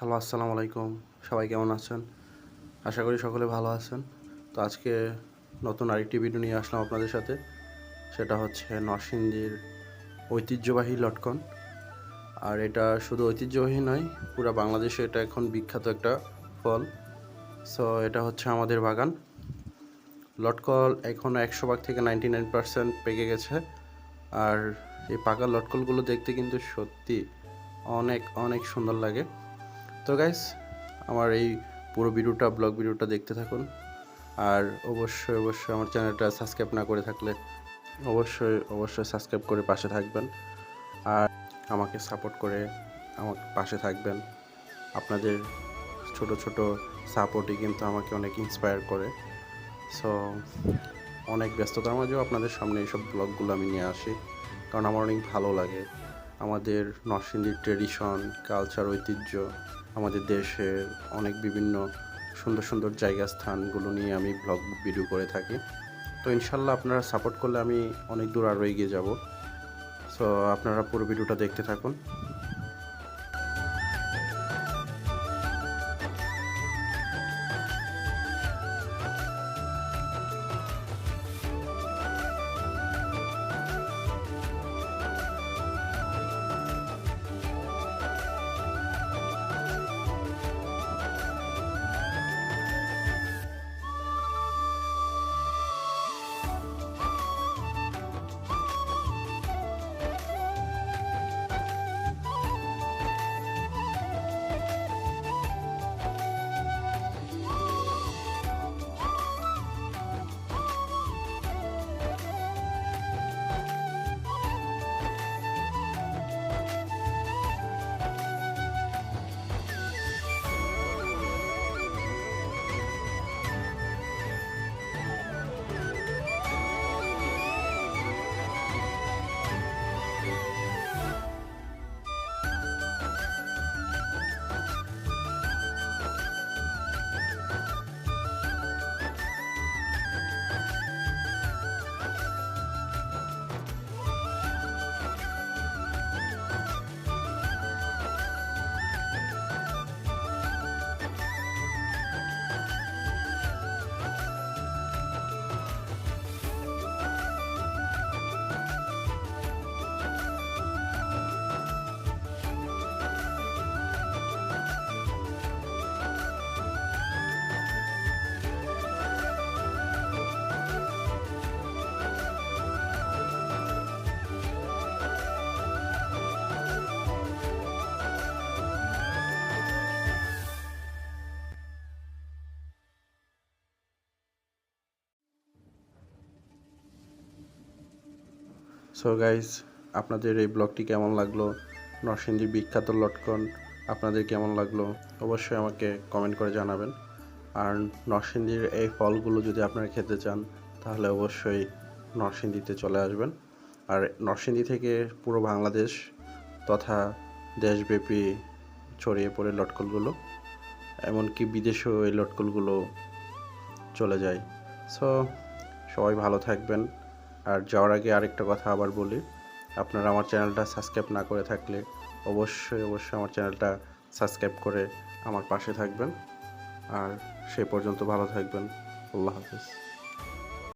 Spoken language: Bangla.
হ্যালো, আসসালামু আলাইকুম। সবাই কেমন আছেন? আশা করি সকলে ভালো আছেন। তো আজকে নতুন আরেকটি ভিডিও নিয়ে আসলাম আপনাদের সাথে। সেটা হচ্ছে নরসিংদীর ঐতিহ্যবাহী লটকন। আর এটা শুধু ঐতিহ্যবাহী নয়, পুরো বাংলাদেশে এটা এখন বিখ্যাত একটা ফল। সো এটা হচ্ছে আমাদের বাগান। লটকল এখন একশো ভাগ থেকে নাইনটি নাইন পার্সেন্ট পেকে গেছে। আর এই পাকা লটকলগুলো দেখতে কিন্তু সত্যি অনেক অনেক সুন্দর লাগে। তো গাইস আমার এই পুরো ভিডিওটা ব্লগ ভিডিওটা দেখতে থাকুন। আর অবশ্যই অবশ্যই আমার চ্যানেলটা সাবস্ক্রাইব না করে থাকলে অবশ্যই অবশ্যই সাবস্ক্রাইব করে পাশে থাকবেন। আর আমাকে সাপোর্ট করে আমার পাশে থাকবেন। আপনাদের ছোট ছোট সাপোর্টই কিন্তু আমাকে অনেক ইন্সপায়ার করে। সো অনেক ব্যস্ততার মাঝেও আপনাদের সামনে এইসব ব্লগগুলো আমি নিয়ে আসি। কারণ আমার অনেক ভালো লাগে। আমাদের নরসিংদীর ট্রেডিশন, কালচার, ঐতিহ্য, আমাদের দেশের অনেক বিভিন্ন সুন্দর সুন্দর জায়গা স্থানগুলো নিয়ে আমি ব্লগ ভিডিও করে থাকি। তো ইনশাল্লাহ আপনারা সাপোর্ট করলে আমি অনেক দূর আরও এগিয়ে যাব। সো আপনারা পুরো ভিডিওটা দেখতে থাকুন। সো গাইজ আপনাদের এই ব্লগটি কেমন লাগল? নরসিংদীর বিখ্যাত লটকন, আপনাদের কেমন লাগল? অবশ্যই আমাকে কমেন্ট করে জানাবেন। আর নরসিংদীর এই ফলগুলো যদি আপনারা খেতে চান, তাহলে অবশ্যই নরসিংদীতে চলে আসবেন। আর নরসিংদী থেকে পুরো বাংলাদেশ তথা দেশব্যাপী ছড়িয়ে পড়ে লটকলগুলো, এমনকি বিদেশেও এই লটকলগুলো চলে যায়। সো সবাই ভালো থাকবেন। আর যাওয়ার আগে আরেকটা কথা আবার বলি। আপনারা আমার চ্যানেলটা সাবস্ক্রাইব না করে থাকলে অবশ্যই অবশ্যই আমার চ্যানেলটা সাবস্ক্রাইব করে আমার পাশে থাকবেন। আর সেই পর্যন্ত ভালো থাকবেন। আল্লাহ হাফিজ।